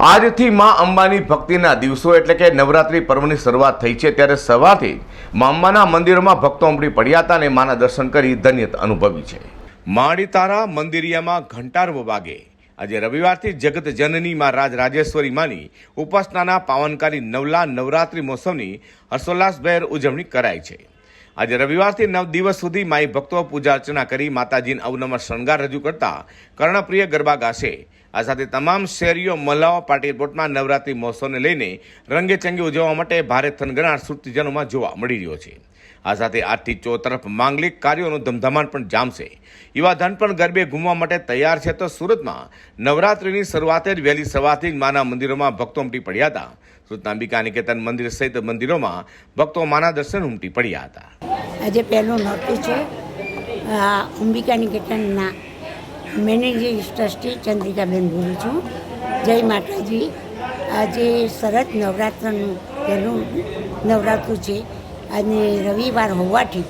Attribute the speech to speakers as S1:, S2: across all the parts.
S1: આજથી મા અંબાની ભક્તિના દિવસો એટલે કે નવરાત્રિ પર્વની શરૂઆત થઈ છે ત્યારે સવારથી મા અંબાના મંદિરોમાં ભક્તો ઉમડી પડ્યા હતા અને માના દર્શન કરી ધન્યતા અનુભવી છે. માળી તારા મંદિરિયામાં ઘંટારવો વાગે. આજે રવિવારથી જગત જનની માં રાજ રાજેશ્વરી માની ઉપાસનાના પાવનકારી નવલા નવરાત્રિ મહોત્સવની હર્ષોલ્લાસભેર ઉજવણી કરાઈ છે. આજે રવિવારથી નવ દિવસ સુધી માઈ ભક્તો પૂજા અર્ચના કરી માતાજીને અવનવા શણગાર રજૂ કરતા કર્ણપ્રિય ગરબા ગાશે. આ સાથે તમામ શેરીઓ મલાઓ પાટીલપોટમાં નવરાત્રી મહોત્સવને લઈને રંગેચંગે ઉજવવા માટે ભારે થનગનાટ સુરતીજનોમાં જોવા મળી રહ્યો છે. આ સાથે આજથી ચોતરફ માંગલિક કાર્યોનું ધમધમાટ પણ જામશે. યુવા ધન પણ ગરબે ઘૂમવા માટે તૈયાર છે તો સુરતમાં નવરાત્રિની શરૂઆતે જ વહેલી સવારથી જ માના મંદિરોમાં ભક્તો ઉમટી પડ્યા હતા. સુરતના અંબિકા નિકેતન મંદિર સહિત મંદિરોમાં ભક્તો માના દર્શન ઉમટી પડ્યા હતા.
S2: આજે પહેલું નોટિસ છે. અંબિકા નિકેતનના મેનેજિંગ ટ્રસ્ટી ચંદ્રિકાબેન બોલું છું. જય માતાજી. આજે શરદ નવરાત્રનું પહેલું નવરાત્રું છે. અને રવિવાર હોવાથી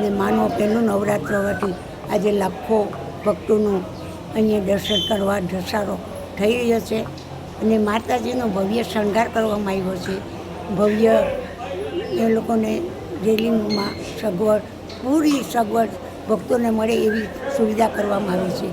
S2: ને માનો પહેલું નવરાત્ર હોવાથી આજે લાખો ભક્તોનું અહીંયા દર્શન કરવા ધસારો થઈ રહ્યો છે. અને માતાજીનો ભવ્ય શણગાર કરવામાં આવ્યો છે. ભવ્ય એ લોકોને રેલિંગમાં સગવડ, પૂરી સગવડ ભક્તોને મળે એવી સુવિધા કરવામાં આવી છે.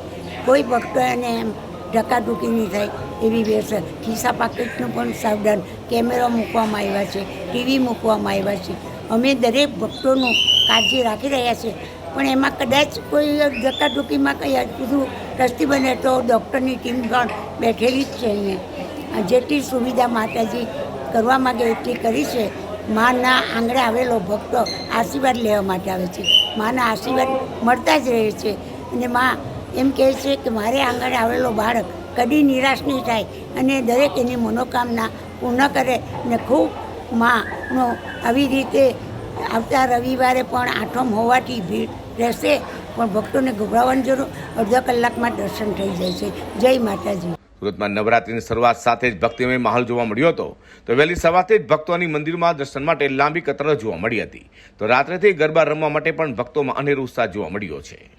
S2: કોઈ ભક્તો એને એમ ધક્કાધુકી નહીં થાય એવી વ્યવસ્થા ખિસ્સા પાકેટનું પણ સાવધાન કેમેરા મૂકવામાં આવ્યા છે, ટીવી મૂકવામાં આવ્યા છે. અમે દરેક ભક્તોનું કાળજી રાખી રહ્યા છે પણ એમાં કદાચ કોઈ ધક્કાધુકીમાં કંઈ અટકું ટ્રસ્ટી બને તો ડૉક્ટરની ટીમ પણ બેઠેલી જ છે અહીંયા. જેટલી સુવિધા માતાજી કરવા માગે એટલી કરી છે. માના આંગણે આવેલો ભક્તો આશીર્વાદ લેવા માટે આવે છે. માના આશીર્વાદ મળતા જ રહે છે. અને મા એમ કહે છે કે મારે આંગણે આવેલો બાળક કદી નિરાશ નહીં થાય અને દરેક એની મનોકામના પૂર્ણ કરે ને ખૂબ માનો આવી રીતે આવતા રવિવારે પણ આઠમ હોવાથી ભીડ રહેશે. પણ ભક્તોને ગભરાવાની જરૂર અડધા કલાકમાં દર્શન થઈ જાય છે. જય માતાજી.
S1: સુરતમાં નવરાત્રીની શરૂઆત સાથે જ ભક્તિમય માહોલ જોવા મળ્યો હતો. તો વહેલી સવારથી જ ભક્તોની મંદિરમાં દર્શન માટે લાંબી કતારો જોવા મળી હતી. તો રાત્રેથી ગરબા રમવા માટે પણ ભક્તોમાં અનેરો ઉત્સાહ જોવા મળ્યો છે.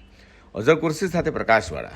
S1: અઝર કુર્સી સાથે પ્રકાશવાળા.